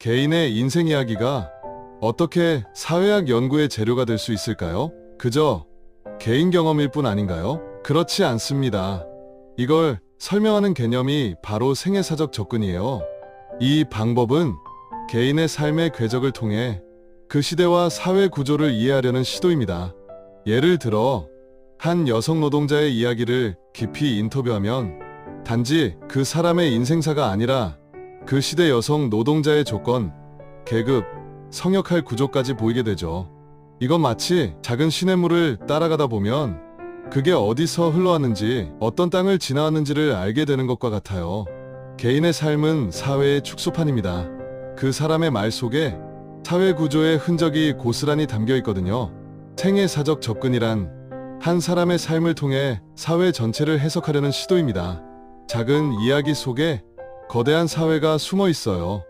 개인의 인생 이야기가 어떻게 사회학 연구의 재료가 될 수 있을까요? 그저 개인 경험일 뿐 아닌가요? 그렇지 않습니다. 이걸 설명하는 개념이 바로 생애사적 접근이에요. 이 방법은 개인의 삶의 궤적을 통해 그 시대와 사회 구조를 이해하려는 시도입니다. 예를 들어, 한 여성 노동자의 이야기를 깊이 인터뷰하면 단지 그 사람의 인생사가 아니라 그 시대 여성 노동자의 조건, 계급, 성역할 구조까지 보이게 되죠. 이건 마치 작은 시냇물을 따라가다 보면 그게 어디서 흘러왔는지 어떤 땅을 지나왔는지를 알게 되는 것과 같아요. 개인의 삶은 사회의 축소판입니다. 그 사람의 말 속에 사회 구조의 흔적이 고스란히 담겨 있거든요. 생애사적 접근이란 한 사람의 삶을 통해 사회 전체를 해석하려는 시도입니다. 작은 이야기 속에 거대한 사회가 숨어 있어요.